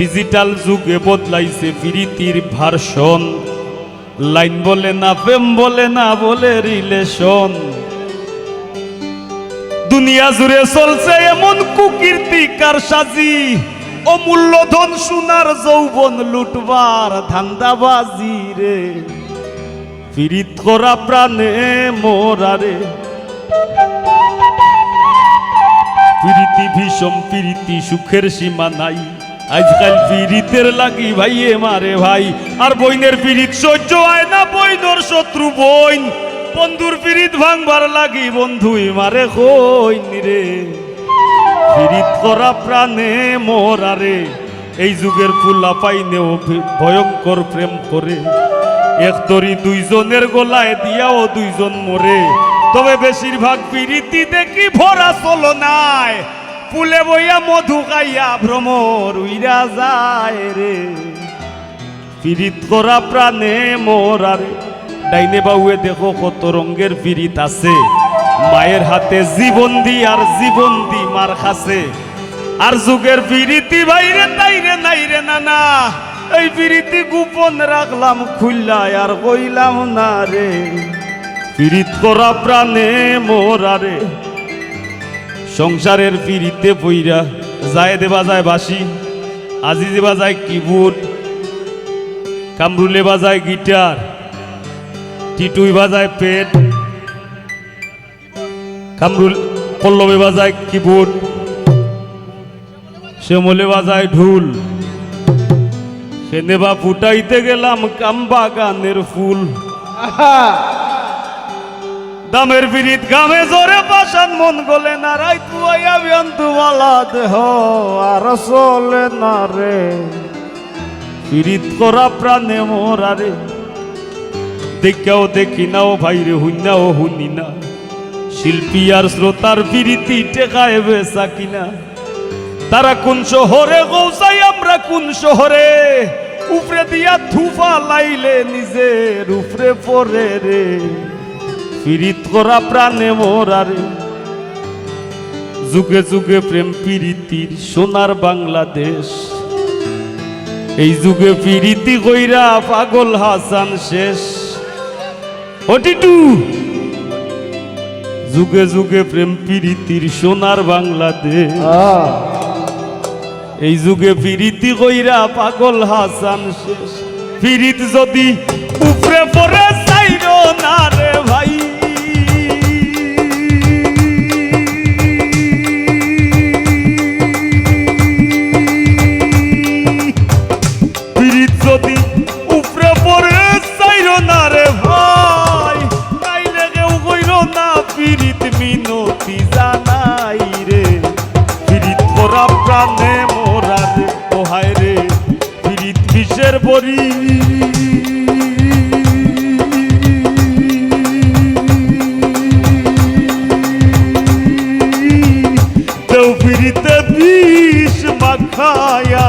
Digital যুগে বদলাইছে ফিরিতির version. Line বলে না, প্রেম বলে না, বলে রিলেশন। দুনিয়া জুড়ে চলছে এমন কুকীর্তি কার সাজি অমূল্য ধন সোনার যৌবন লুটবার ধান্দাবাজি রে। ফিরিত করা প্রাণে মোরারে প্রীতি ভীষণ প্রীতি, সুখের সীমা নাই। আজকাল পীড়িতের লাগি ভাইয়ে মারে ভাই। আর বইনের পীড়িত সহ্য হয় না, বইনর শত্রু বইন। বন্ধুর পীড়িত ভাঙবার লাগি বন্ধুই মারে কইন রে। পীড়িত করা প্রাণে মোরারে এই যুগের ফুলা পাইনেও ভয়ঙ্কর প্রেম করে। এক তরি দুইজনের গলায় দিয়াও দুইজন মরে। তবে বেশিরভাগ পিরিতি দেখি ভরা চলো নাই ফুলে বইয়া মধু খাইয়া ভ্রমর উইরা যায় রে। পিরিত করা প্রাণে মোরারে ডাইনে বাউয়ে দেখো কত রঙ্গের পিরিত আছে। মায়ের হাতে জীবন দি আর জীবন দি মার খাসে। আর যুগের পিরিতি বাইরে, তাইরে নাইরে না না এই পিরিতি গোপন রাখলাম, খুললাই আর কইলাম না রে। পিরিত করা প্রাণে মোরারে সংসারের ফিরিতে বইরা যায় দেবা যায় বাসি আজি দেবা যায় কিবোর্ড, কামরুলে বাজায় গিটার, টিটুই বাজায় পেট কামরুল, পল্লবে বাজায় কিবোর্ড, শ্যামলে বাজায় ঢুল, সেনে বা ফুটাইতে গেলাম কাম্বা গানের ফুল। দামের বিরিত গামে জোরে পাশান মন গলে না রাই বিয়ন্তু দেহ আর চলে না রে। পিরিত করা প্রাণে মোরারে দেখাও দেখি নাও ভাইরে হুইনাও হুনি না। শিল্পী আর শ্রোতার বিরীতি টেকায় বেসা কিনা। তারা কোন শহরে, গৌসাই আমরা কোন শহরে? উপরে দিয়া থুফা লাইলে নিজের উপরে পরে রে। পিরিত করা প্রাণে মোরারে যুগে যুগে প্রেম প্রীতির সোনার বাংলাদেশ। এই যুগে পিরিতি কইরা পাগল হাসান শেষ। ওটিটু যুগে যুগে প্রেম প্রীতির সোনার বাংলাদেশ। এই যুগে পিরিতি কইরা পাগল হাসান শেষ। পিরিত যদি উপরে পরে চাইর না রে। তেও পিরিতে বিষ মাখায়া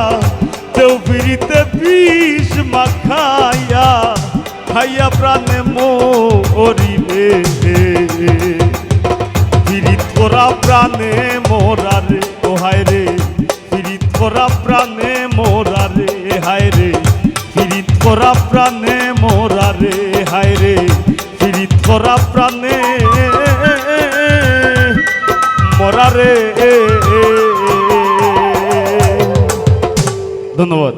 পিরিতে বিষ মাখায়া, খাইয়া প্রাণে মোরি রে পিরিত করা প্রাণে মোরা রে, ও রে। প্রাণে মোরা রে হায় রে। পিরিত করা প্রাণে মোরা রে হায় রে ফিরিত করা প্রাণে মরা রে। ধন্যবাদ।